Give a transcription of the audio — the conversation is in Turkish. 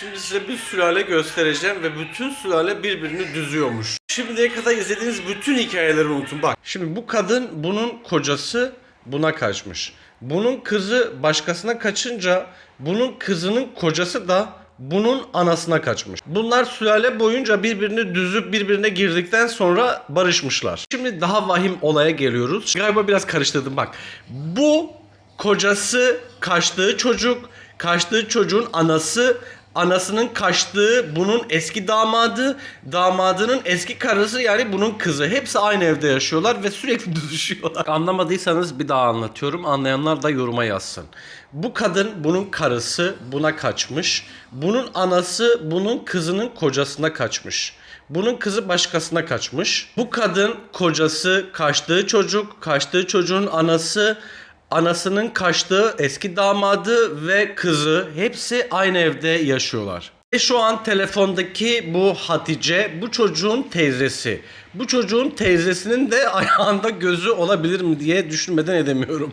Şimdi size bir sülale göstereceğim ve bütün sülale birbirini düzüyormuş. Şimdiye kadar izlediğiniz bütün hikayeleri unutun. Bak şimdi bu kadın bunun kocası buna kaçmış. Bunun kızı başkasına kaçınca bunun kızının kocası da bunun anasına kaçmış. Bunlar sülale boyunca birbirini düzüp birbirine girdikten sonra barışmışlar. Şimdi daha vahim olaya geliyoruz. Galiba biraz karıştırdım bak. Bu kocası kaçtığı çocuk, kaçtığı çocuğun anası, anasının kaçtığı bunun eski damadı, damadının eski karısı yani bunun kızı. Hepsi aynı evde yaşıyorlar ve sürekli düzüşüyorlar. Anlamadıysanız bir daha anlatıyorum. Anlayanlar da yoruma yazsın. Bu kadın bunun karısı buna kaçmış. Bunun anası bunun kızının kocasına kaçmış. Bunun kızı başkasına kaçmış. Bu kadın kocası kaçtığı çocuk, kaçtığı çocuğun anası anasının kaçtığı eski damadı ve kızı hepsi aynı evde yaşıyorlar. Ve şu an telefondaki bu Hatice bu çocuğun teyzesi. Bu çocuğun teyzesinin de ayağında gözü olabilir mi diye düşünmeden edemiyorum.